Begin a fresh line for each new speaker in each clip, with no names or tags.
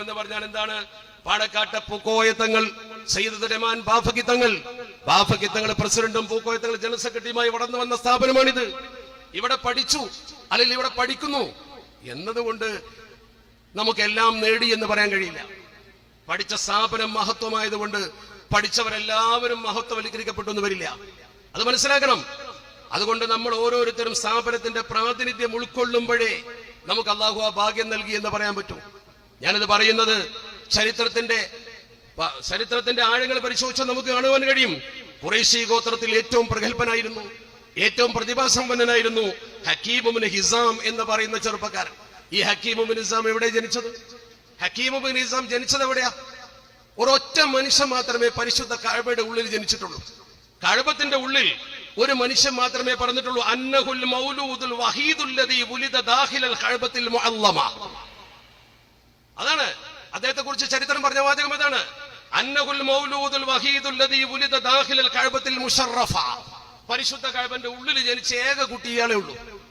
എന്ന് പറഞ്ഞാൽ എന്താണ്? പാണക്കാട്ടെ പൂക്കോയത്തങ്ങൾ സയ്യിദ്മാൻ ബാഫക്കിത്തങ്ങൾ ബാഫക്കിത്തങ്ങൾ പ്രസിഡന്റും പൂക്കോയത്തങ്ങൾ ജനറൽ സെക്രട്ടറിയുമായി വളർന്നു വന്ന സ്ഥാപനമാണിത്. ഇവിടെ പഠിച്ചു അല്ലെങ്കിൽ ഇവിടെ പഠിക്കുന്നു എന്നതുകൊണ്ട് നമുക്കെല്ലാം നേടി എന്ന് പറയാൻ കഴിയില്ല. പഠിച്ച സ്ഥാപനം മഹത്വമായതുകൊണ്ട് പഠിച്ചവരെല്ലാവരും മഹത്വവൽക്കരിക്കപ്പെട്ടു എന്ന് വരില്ല. അത് മനസ്സിലാക്കണം. അതുകൊണ്ട് നമ്മൾ ഓരോരുത്തരും സ്ഥാപനത്തിന്റെ പ്രാതിനിധ്യം ഉൾക്കൊള്ളുമ്പോഴേ നമുക്ക് അള്ളാഹു ആ ഭാഗ്യം നൽകി എന്ന് പറയാൻ പറ്റൂ. ഞാനിത് പറയുന്നത് ചരിത്രത്തിന്റെ ചരിത്രത്തിന്റെ ആഴങ്ങൾ പരിശോധിച്ചാൽ നമുക്ക് കാണുവാൻ കഴിയും. കുറേശി ഗോത്രത്തിൽ ഏറ്റവും പ്രഗത്ഭനായിരുന്നു ഏറ്റവും പ്രതിഭാസമ്പന്നനായിരുന്നു ഹക്കീമുബിന് ഹിസാം എന്ന് പറയുന്ന ചെറുപ്പക്കാരൻ. ഈ ഹക്കീമുബിൻ ഹിസാം എവിടെ ജനിച്ചത്? ഹക്കീമുബിൻ ഹിസാം ജനിച്ചത് എവിടെയാ? ഒരൊറ്റ മനുഷ്യൻ മാത്രമേ പരിശുദ്ധ കഴബയുടെ ഉള്ളിൽ ജനിച്ചിട്ടുള്ളൂ. കഴബത്തിന്റെ ഉള്ളിൽ ഒരു മനുഷ്യൻ മാത്രമേ പറഞ്ഞിട്ടുള്ളൂ അന്നഹുൽ മൗലൂദുൽ വഹീദുല്ലദീ വുലിദ ദാഖിലൽ കഴബത്തിൽ മുഅല്ലമ. അതാണ് അദ്ദേഹത്തെ കുറിച്ച് ചരിത്രം പറഞ്ഞ വാചകം അതാണ്. അന്നകുൽ മൗലൂദുൽ വഹീദുല്ലദീ ഉലിദ ദാഖിലൽ കഅബത്തിൽ പരിശുദ്ധ കഴബന്റെ ഉള്ളിൽ ജനിച്ച ഏക കുട്ടി ഇയാളേ ഉള്ളൂ.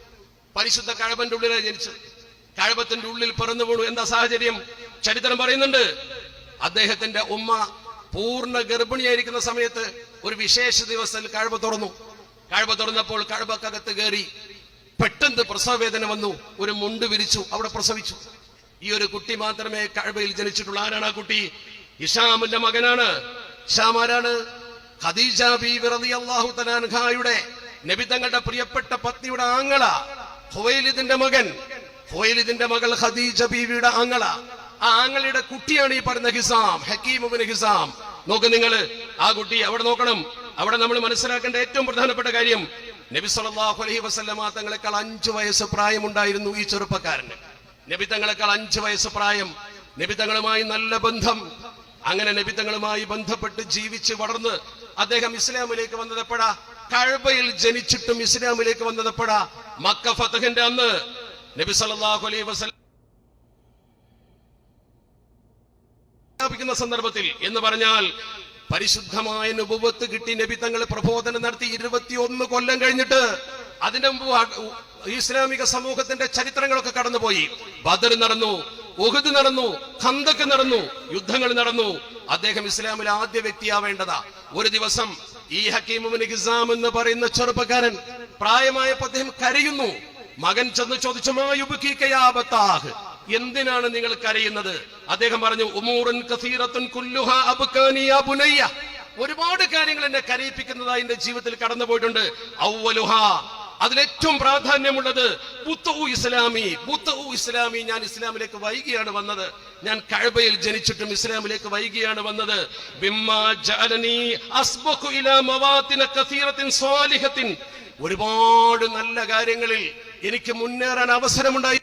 പരിശുദ്ധ കഴബന്റെ ഉള്ളിലെ ജനിച്ചത്. കഴബത്തിന്റെ ഉള്ളിൽ പിറന്നു വീണു. എന്താ സാഹചര്യം? ചരിത്രം പറയുന്നുണ്ട്. അദ്ദേഹത്തിന്റെ ഉമ്മ പൂർണ ഗർഭിണിയായിരിക്കുന്ന സമയത്ത് ഒരു വിശേഷ ദിവസത്തിൽ കഴബ തുറന്നു. കഴബ തുറന്നപ്പോൾ കഴബക്കകത്ത് കയറി പെട്ടെന്ന് പ്രസവവേദന വന്നു. ഒരു മുണ്ട് വിരിച്ചു. അവിടെ പ്രസവിച്ചു. ഈ ഒരു കുട്ടി മാത്രമേ കഴബയിൽ ജനിച്ചിട്ടുള്ള. ആരാണ് ആ കുട്ടി? ഇഷാമിന്റെ മകനാണ്. ഇഷാം ആരാണ്? ഖദീജ തആലായുടെ നബി തങ്ങളുടെ പ്രിയപ്പെട്ട പത്നിയുടെ ആങ്ങള ഹുവൈലിദിന്റെ മകൻ. ഹുവൈലിദിന്റെ മകൾ ഖദീജ ബീവിയുടെ ആങ്ങള. ആ ആങ്ങളുടെ കുട്ടിയാണ് ഈ പറഞ്ഞ ഹിസാം ഹക്കീം ഹിസാം. നോക്ക് നിങ്ങൾ ആ കുട്ടി അവിടെ നോക്കണം. അവിടെ നമ്മൾ മനസ്സിലാക്കേണ്ട ഏറ്റവും പ്രധാനപ്പെട്ട കാര്യം നബി സല്ലല്ലാഹു അലൈഹി വസല്ലമ തങ്ങളെക്കാൾ അഞ്ചു വയസ്സ് പ്രായമുണ്ടായിരുന്നു ഈ ചെറുപ്പക്കാരന്. നബി തങ്ങളെക്കാൾ അഞ്ചു വയസ്സ് പ്രായം. നബി തങ്ങളുമായി നല്ല ബന്ധം. അങ്ങനെ നബി തങ്ങളുമായി ബന്ധപ്പെട്ട് ജീവിച്ച് വളർന്ന് അദ്ദേഹം ഇസ്ലാമിലേക്ക് വന്നതെപ്പോഴാ കഴബയിൽ ജനിച്ചിട്ടും ഇസ്ലാമിലേക്ക് വന്നതെപ്പോഴാ മക്ക ഫതഹിന്റെ അന്ന്. നബി സല്ലല്ലാഹു അലൈ സ്ഥാപിക്കുന്ന സന്ദർഭത്തിൽ എന്ന് പറഞ്ഞാൽ പരിശുദ്ധമായ നുപുവത്ത് കിട്ടി നബി തങ്ങൾ പ്രബോധനം നടത്തി ഇരുപത്തിയൊന്ന് കൊല്ലം കഴിഞ്ഞിട്ട് അതിന്റെ മുമ്പ് ഇസ്ലാമിക സമൂഹത്തിന്റെ ചരിത്രങ്ങളൊക്കെ കടന്നുപോയി. ബദർ നടന്നു ഉഹദ് നടന്നു ഖന്തക്ക് നടന്നു യുദ്ധങ്ങൾ നടന്നു. അദ്ദേഹം ഇസ്ലാമിൽ ആദ്യ വ്യക്തിയാവേണ്ടതാ ഒരു ദിവസം ഈ ഹക്കീമുൻ ഗിസാം എന്ന് പറയുന്ന ചെറുപ്പക്കാരൻ പ്രായമായപ്പോ അദ്ദേഹം കരയുന്നു. മകൻ ചെന്ന് ചോദിച്ചു "മാ യുബ്കീക യാ എന്തിനാണ് നിങ്ങൾ കരയുന്നത്? അദ്ദേഹം പറഞ്ഞു ഉമൂറൻ കസീറത്തുൻ കുല്ലുഹാ അബ്കാനി യാ ബുനയ്യ. ഒരുപാട് കാര്യങ്ങൾ എന്നെ കരയിപ്പിക്കുന്നതായി എന്റെ ജീവിതത്തിൽ കടന്നു പോയിട്ടുണ്ട് ഔവലുഹ അതിലേറ്റവും പ്രാധാന്യമുള്ളത് ബുത്തഉ ഇസ്ലാമി ബുത്തഉ ഇസ്ലാമി ഞാൻ ഇസ്ലാമിലേക്ക് വൈകിയാണ് വന്നത്. ഞാൻ കഴബയിൽ ജനിച്ചിട്ടും ഇസ്ലാമിലേക്ക് വൈകിയാണ് വന്നത്. ഒരുപാട് നല്ല കാര്യങ്ങളിൽ എനിക്ക് മുന്നേറാൻ അവസരമുണ്ടായി.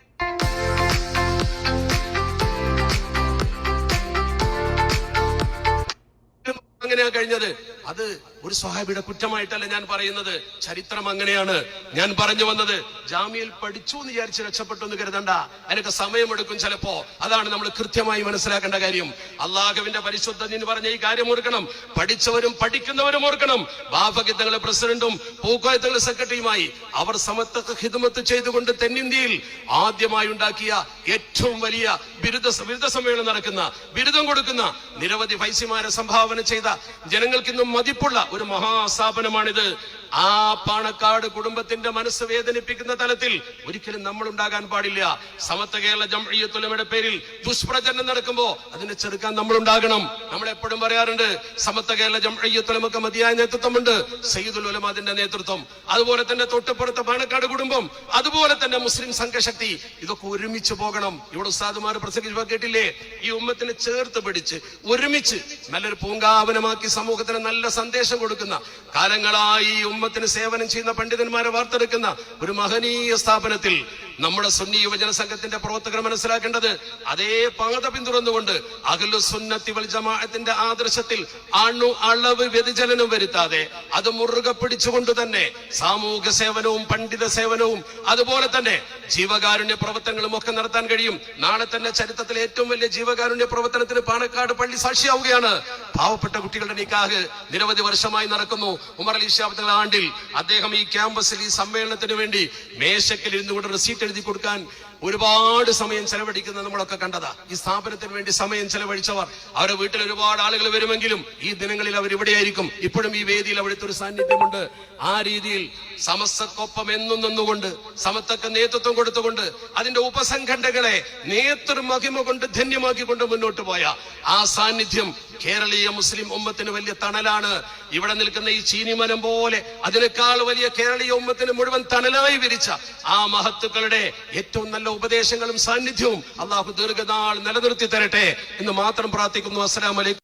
അങ്ങനെയാ കഴിഞ്ഞത്. അത് ഒരു സ്വഹാബിയുടെ കുറ്റമായിട്ടല്ല ഞാൻ പറയുന്നത്. ചരിത്രം അങ്ങനെയാണ്. ഞാൻ പറഞ്ഞു വന്നത് ജാമ്യയിൽ പഠിച്ചു എന്ന് വിചാരിച്ച് രക്ഷപ്പെട്ടു എന്ന് കരുതണ്ട. അതിനൊക്കെ സമയമെടുക്കും ചിലപ്പോ. അതാണ് നമ്മൾ കൃത്യമായി മനസ്സിലാക്കേണ്ട കാര്യം. അള്ളാഹുവിന്റെ പരിശുദ്ധ എന്ന് പറഞ്ഞ ഈ കാര്യം ഓർക്കണം. പഠിച്ചവരും പഠിക്കുന്നവരും ഓർക്കണം. ബാഫഗിത്തങ്ങളെ പ്രസിഡന്റും പൂക്കോയത്തങ്ങളെ സെക്രട്ടറിയുമായി അവർ സമത്വ ഹിദമത്ത് ചെയ്തുകൊണ്ട് തെന്നിന്ത്യയിൽ ആദ്യമായി ഉണ്ടാക്കിയ ഏറ്റവും വലിയ ബിരുദ ബിരുദ സമ്മേളനം നടക്കുന്ന ബിരുദം കൊടുക്കുന്ന നിരവധി ഫൈസിമാരെ സംഭാവന ചെയ്ത ജനങ്ങൾക്ക് ഇന്നും മതിപ്പുള്ള ഒരു മഹാസ്ഥാപനമാണിത്. ആ പാണക്കാട് കുടുംബത്തിന്റെ മനസ്സ് വേദനിപ്പിക്കുന്ന തലത്തിൽ ഒരിക്കലും നമ്മൾ ഉണ്ടാകാൻ പാടില്ല. സമത്വ കേരള ജംഇയ്യത്തുലമയുടെ പേരിൽ ദുഷ്പ്രചരണം നടക്കുമ്പോ അതിനെ ചെറുക്കാൻ നമ്മൾ ഉണ്ടാകണം നമ്മൾ എപ്പോഴും പറയാറുണ്ട് സമത്വ കേരള ജംഇയ്യത്തുലമക്ക് മതിയായ നേതൃത്വമുണ്ട്. സയ്യിദുൽ ഉലമ അതിന്റെ നേതൃത്വം അതുപോലെ തന്നെ തൊട്ടുപുറത്ത് പാണക്കാട് കുടുംബം അതുപോലെ തന്നെ മുസ്ലിം സംഘശക്തി ഇതൊക്കെ ഒരുമിച്ച് പോകണം. ഇവിടെ ഉസ്താദുമാർ പ്രസംഗിച്ചപ്പോ കേട്ടില്ലേ? ഈ ഉമ്മത്തിനെ ചേർത്ത് പിടിച്ച് ഒരുമിച്ച് നല്ലൊരു പൂങ്കാവനമാക്കി സമൂഹത്തിന് നല്ല സന്ദേശം കൊടുക്കുന്ന കാലങ്ങളായി ഈ ഉമ്മത്തിന് സേവനം ചെയ്യുന്ന പണ്ഡിതന്മാരെ വാർത്തെടുക്കുന്ന ഒരു മഹനീയ സ്ഥാപനത്തിൽ നമ്മുടെ സുന്നി യുവജന സംഘത്തിന്റെ പ്രവർത്തകർ മനസ്സിലാക്കേണ്ടത് അതേ പാത പിന്തുടർന്നുകൊണ്ട് അഖിലു സുന്നത്തി വൽ ജമാഅത്തിന്റെ ആദർശത്തിൽ അണു അളവ് വ്യതിചലനം വരുത്താതെ അത് മുറുകെ പിടിച്ചുകൊണ്ട് തന്നെ സാമൂഹ്യ സേവനവും പണ്ഡിത സേവനവും അതുപോലെ തന്നെ ജീവകാരുണ്യ പ്രവർത്തനങ്ങളും ഒക്കെ നടത്താൻ കഴിയും. നാളെ തന്നെ ചരിത്രത്തിലെ ഏറ്റവും വലിയ ജീവകാരുണ്യ പ്രവർത്തനത്തിന് പാണക്കാട് പള്ളി സാക്ഷിയാവുകയാണ്. പാവപ്പെട്ട കുട്ടികളുടെ നിക്കാഹ് നിരവധി വർഷമായി നടക്കുന്നു. ഉമർ അലി ഷാബ് അദ്ദേഹം ഈ ക്യാമ്പസിൽ ഈ സമ്മേളനത്തിന് വേണ്ടി മേശക്കിൽ ഇരുന്നു കൊണ്ട് റെസീറ്റ് എഴുതി കൊടുക്കാൻ ഒരുപാട് സമയം ചെലവഴിക്കുന്നത് നമ്മളൊക്കെ കണ്ടതാ. ഈ സ്ഥാപനത്തിന് വേണ്ടി സമയം ചെലവഴിച്ചവർ. അവരുടെ വീട്ടിൽ ഒരുപാട് ആളുകൾ വരുമെങ്കിലും ഈ ദിനങ്ങളിൽ അവർ ഇവിടെയായിരിക്കും. ഇപ്പോഴും ഈ വേദിയിൽ അവിടുത്തെ ഒരു സാന്നിധ്യമുണ്ട്. ആ രീതിയിൽ സമസ്തക്കൊപ്പം എന്നും നിന്നുകൊണ്ട് സമത്തൊക്കെ നേതൃത്വം കൊടുത്തുകൊണ്ട് അതിന്റെ ഉപസംഘടനകളെ നേതൃമഹിമ കൊണ്ട് ധന്യമാക്കിക്കൊണ്ട് മുന്നോട്ട് പോയ ആ സാന്നിധ്യം കേരളീയ മുസ്ലിം ഉമ്മത്തിന് വലിയ തണലാണ്. ഇവിടെ നിൽക്കുന്ന ഈ ചീനിമരം പോലെ അതിനേക്കാൾ വലിയ കേരളീയ ഉമ്മത്തിന് മുഴുവൻ തണലായി വിരിച്ച ആ മഹത്തുക്കളുടെ ഏറ്റവും നല്ല ഉപദേശങ്ങളും സാന്നിധ്യവും അള്ളാഹു ദീർഘനാൾ നിലനിർത്തി തരട്ടെ എന്ന് മാത്രം പ്രാർത്ഥിക്കുന്നു. അസ്സലാമലൈക്കും